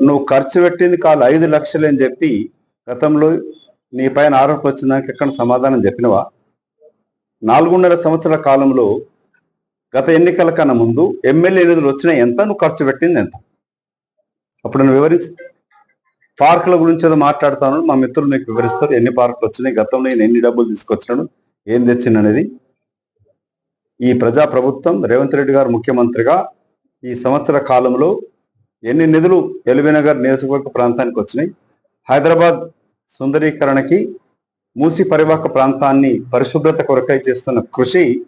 నువ్వు ఖర్చు పెట్టింది కాదు ఐదు లక్షలు అని చెప్పి గతంలో నీ పైన ఆరోపణ వచ్చిందానికి ఎక్కడ సమాధానం చెప్పినవా? నాలుగున్నర సంవత్సరాల కాలంలో గత ఎన్నికల కన్నా ముందు ఎమ్మెల్యే నిధులు వచ్చినాయి ఎంత? నువ్వు ఖర్చు పెట్టింది ఎంత? అప్పుడు నువ్వు వివరించు. పార్కుల గురించి ఏదో మాట్లాడతాను మా మిత్రులు నీకు వివరిస్తారు ఎన్ని పార్కులు వచ్చినాయి గతంలో నేను ఎన్ని డబ్బులు తీసుకొచ్చినాను ఏం తెచ్చింది అనేది. ఈ ప్రజా ప్రభుత్వం రేవంత్ రెడ్డి గారు ముఖ్యమంత్రిగా ఈ సంవత్సర కాలంలో ఎన్ని నిధులు ఎల్బీనగర్ నియోజకవర్గ ప్రాంతానికి వచ్చినాయి? హైదరాబాద్ సుందరీకరణకి మూసి పరివాహక ప్రాంతాన్ని పరిశుభ్రత కొరకై చేస్తున్న కృషి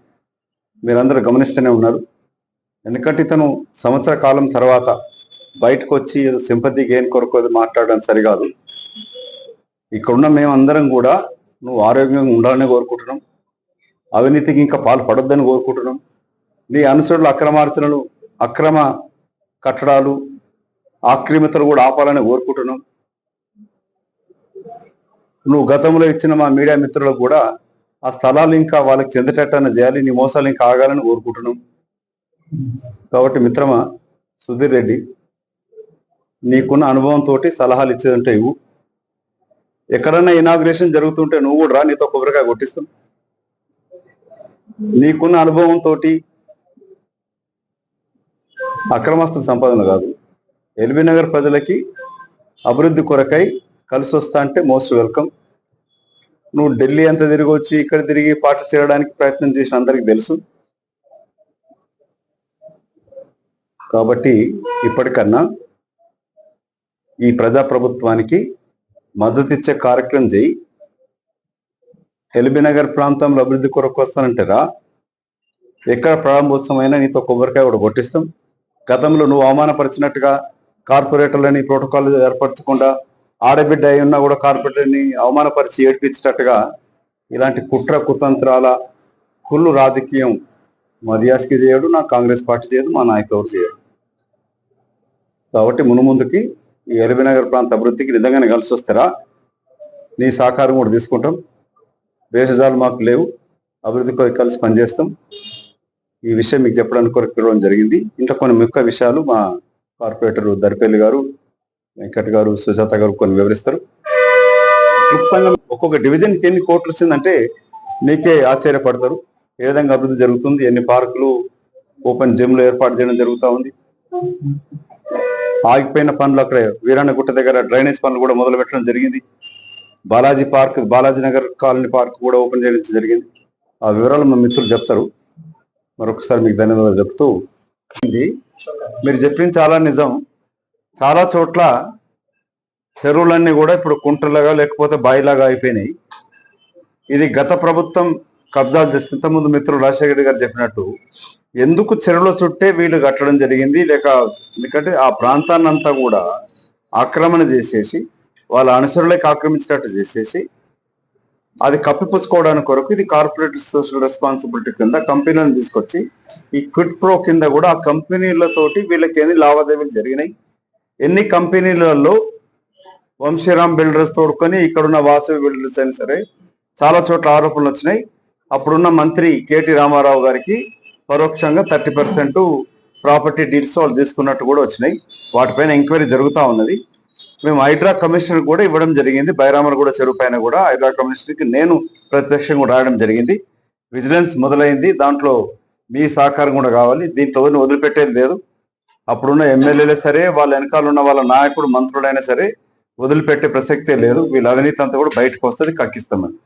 మీరందరూ గమనిస్తూనే ఉన్నారు. ఎందుకంటే ఇతను సంవత్సర కాలం తర్వాత బయటకు వచ్చి ఏదో సింపతి గెయిన్ కొరకు మాట్లాడడం సరికాదు. ఇక్కడున్న మేమందరం కూడా నువ్వు ఆరోగ్యంగా ఉండాలని కోరుకుంటున్నాం. అవినీతికి ఇంకా పాల్పడొద్దని కోరుకుంటున్నాం. నీ అనుసరులు అక్రమార్చనలు అక్రమ కట్టడాలు ఆక్రమితలు కూడా ఆపాలని కోరుకుంటున్నాం. నువ్వు గతంలో ఇచ్చిన మా మీడియా మిత్రులకు కూడా ఆ స్థలాలు ఇంకా వాళ్ళకి చెందేటట్టన చేయాలి నీ మోసాలు ఇంకా ఆగాలని కోరుకుంటున్నాం. కాబట్టి మిత్రమా సుధీర్ రెడ్డి నీకున్న అనుభవంతో సలహాలు ఇచ్చేదంటే ఇవ్వు. ఎక్కడన్నా ఇనాగ్రేషన్ జరుగుతుంటే నువ్వు కూడా రా నీతో కొబ్బరికాయ కొట్టిస్తాం. నీకున్న అనుభవంతో అక్రమస్తుల సంపాదన కాదు. ఎల్బీ నగర్ ప్రజలకి అభివృద్ధి కొరకై కలిసి వస్తా అంటే మోస్ట్ వెల్కమ్. నువ్వు ఢిల్లీ అంతా తిరిగి వచ్చి ఇక్కడ తిరిగి పాట చేయడానికి ప్రయత్నం చేసిన అందరికి తెలుసు. కాబట్టి ఇప్పటికన్నా ఈ ప్రజా ప్రభుత్వానికి మద్దతు ఇచ్చే కార్యక్రమం చేయి. ఎల్బీనగర్ ప్రాంతంలో అభివృద్ధి కొరకు వస్తానంటే రా. ఎక్కడ ప్రారంభోత్సవమైనా నీతో కొబ్బరికాయ కూడా కొట్టిస్తాం. గతంలో నువ్వు అవమానపరిచినట్టుగా కార్పొరేటర్లని ప్రోటోకాల్ ఏర్పరచకుండా ఆడబిడ్డ అయి ఉన్నా కూడా కార్పొరేటర్ని అవమానపరిచి ఏడిపించేటట్టుగా ఇలాంటి కుట్ర కుతంత్రాల కుళ్ళు రాజకీయం మర్యాస్కి చేయడు నా కాంగ్రెస్ పార్టీ చేయదు మా నాయకులు ఎవరు చేయడు కాబట్టి మునుముందుకి ఈ ఎల్బీనగర్ ప్రాంత అభివృద్ధికి నిజంగానే కలిసి వస్తారా? నీ సహకారం కూడా తీసుకుంటాం. వేషజాలు మాకు లేవు. అభివృద్ధి కలిసి పనిచేస్తాం. ఈ విషయం మీకు చెప్పడానికి కొరకు జరిగింది. ఇంకా కొన్ని ముఖ్య విషయాలు మా కార్పొరేటర్ దరిపల్లి గారు వెంకట్ గారు సుజాత గారు కొన్ని వివరిస్తారు. క్లుప్తంగా ఒక్కొక్క డివిజన్కి ఎన్ని కోట్లు వచ్చిందంటే మీకే ఆశ్చర్యపడతారు. ఏ విధంగా అభివృద్ధి జరుగుతుంది? ఎన్ని పార్కులు ఓపెన్ జిమ్లు ఏర్పాటు చేయడం జరుగుతూ ఉంది? ఆగిపోయిన పనులు అక్కడ వీరన్నగుట్ట దగ్గర డ్రైనేజ్ పనులు కూడా మొదలు పెట్టడం జరిగింది. Balaji park Balaji Nagar colony park కూడా ఓపెన్ చేయడం జరిగింది. ఆ వివరాలు మా మిత్రులు చెప్తారు. మరొకసారి మీకు ధన్యవాదాలు చెప్తూ మీరు చెప్పింది చాలా నిజం. చాలా చోట్ల చెరువులన్నీ కూడా ఇప్పుడు కుంటలాగా లేకపోతే బాయిలాగా అయిపోయినాయి. ఇది గత ప్రభుత్వం కబ్జాలు చేసిన ఇంతకుముందు మిత్రుడు రాజశేఖర గారు చెప్పినట్టు ఎందుకు చెరువుల చుట్టే వీళ్ళు కట్టడం జరిగింది? లేక ఎందుకంటే ఆ ప్రాంతాన్ని అంతా కూడా ఆక్రమణ చేసేసి వాళ్ళ అనుసరులకు ఆక్రమించినట్టు చేసేసి అది కప్పిపుచ్చుకోవడానికి కొరకు ఇది కార్పొరేట్ సోషల్ రెస్పాన్సిబిలిటీ కింద కంపెనీలను తీసుకొచ్చి ఈ క్విట్ ప్రో కింద కూడా ఆ కంపెనీలతోటి వీళ్ళకి ఎన్ని లావాదేవీలు జరిగినాయి? ఎన్ని కంపెనీలలో వంశీరామ్ బిల్డర్స్ తోడుకొని ఇక్కడున్న వాసవి బిల్డర్స్ అయినా సరే చాలా చోట్ల ఆరోపణలు వచ్చినాయి. అప్పుడున్న మంత్రి కేటీ రామారావు గారికి పరోక్షంగా థర్టీ పర్సెంట్ ప్రాపర్టీ డీల్స్ వాళ్ళు తీసుకున్నట్టు కూడా వచ్చినాయి. వాటిపైన ఎంక్వైరీ జరుగుతూ ఉన్నది. మేము హైడ్రా కమిషనర్ కూడా ఇవ్వడం జరిగింది. బైరామరగూడ కూడా చెరువు పైన కూడా హైడ్రా కమిషనర్కి నేను ప్రత్యక్షంగా కూడా రాయడం జరిగింది. విజిలెన్స్ మొదలైంది. దాంట్లో మీ సహకారం కూడా కావాలి. దీంట్లో వదిలిపెట్టేది లేదు. అప్పుడున్న ఎమ్మెల్యేలే సరే వాళ్ళ వెనకాల ఉన్న వాళ్ళ నాయకుడు మంత్రుడైనా సరే వదిలిపెట్టే ప్రసక్తే లేదు. వీళ్ళ అవినీతి అంతా కూడా బయటకు వస్తుంది కక్కిస్తామని.